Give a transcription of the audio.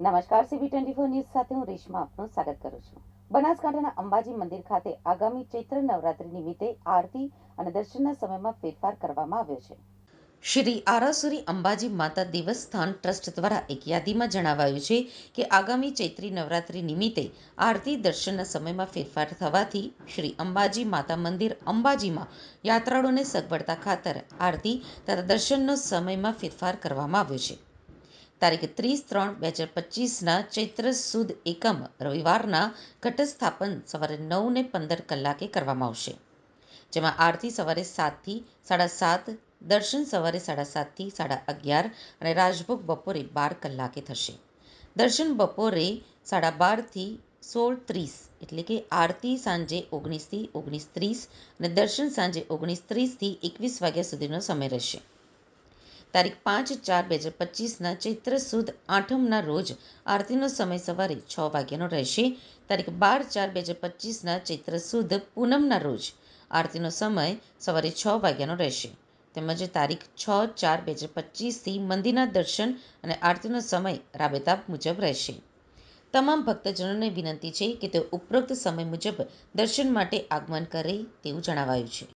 નમસ્કાર CB twenty four news સાથે હું રેશમા આપનું સ્વાગત કરું છું. બનાસકાંઠાના અંબાજી મંદિર ખાતે આગામી ચૈત્ર નવરાત્રી નિમિત્તે આરતી અને દર્શનના સમયમાં ફેરફાર કરવામાં આવ્યો છે. શ્રી આરાસુરી અંબાજી માતા દેવસ્થાન ટ્રસ્ટ દ્વારા એક યાદીમાં જણાવાયું છે કે આગામી ચૈત્રી નવરાત્રી નિમિત્તે આરતી દર્શનના સમયમાં ફેરફાર થવાથી શ્રી અંબાજી માતા મંદિર અંબાજીમાં યાત્રાળુઓને સગવડતા ખાતર આરતી તથા દર્શનનો સમયમાં ફેરફાર કરવામાં આવ્યો છે. તારીખ ત્રીસ ત્રણ બે હજાર પચીસના ચૈત્ર સુદ એકમ રવિવારના ઘટસ્થાપન સવારે નવને પંદર કલાકે કરવામાં આવશે. જેમાં આરતી સવારે સાતથી સાડા સાત, દર્શન સવારે સાડા સાતથી સાડા અગિયાર અને રાજભોગ બપોરે બાર કલાકે થશે. દર્શન બપોરે સાડા બારથી સોળ ત્રીસ એટલે કે આરતી સાંજે ઓગણીસથી ઓગણીસ ત્રીસ અને દર્શન સાંજે ઓગણીસ ત્રીસથી એકવીસ વાગ્યા સુધીનો સમય રહેશે. તારીખ પાંચ ચાર બે હજાર પચીસના ચૈત્ર સુદ આઠમના રોજ આરતીનો સમય સવારે છ વાગ્યાનો રહેશે. તારીખ બાર ચાર બે હજાર પચીસના ચૈત્ર સુદ પૂનમના રોજ આરતીનો સમય સવારે છ વાગ્યાનો રહેશે. તેમજ તારીખ છ ચાર બે હજાર પચીસથી મંદિરના દર્શન અને આરતીનો સમય રાબેતા મુજબ રહેશે. તમામ ભક્તજનોને વિનંતી છે કે તેઓ ઉપરોક્ત સમય મુજબ દર્શન માટે આગમન કરે તેવું જણાવાયું છે.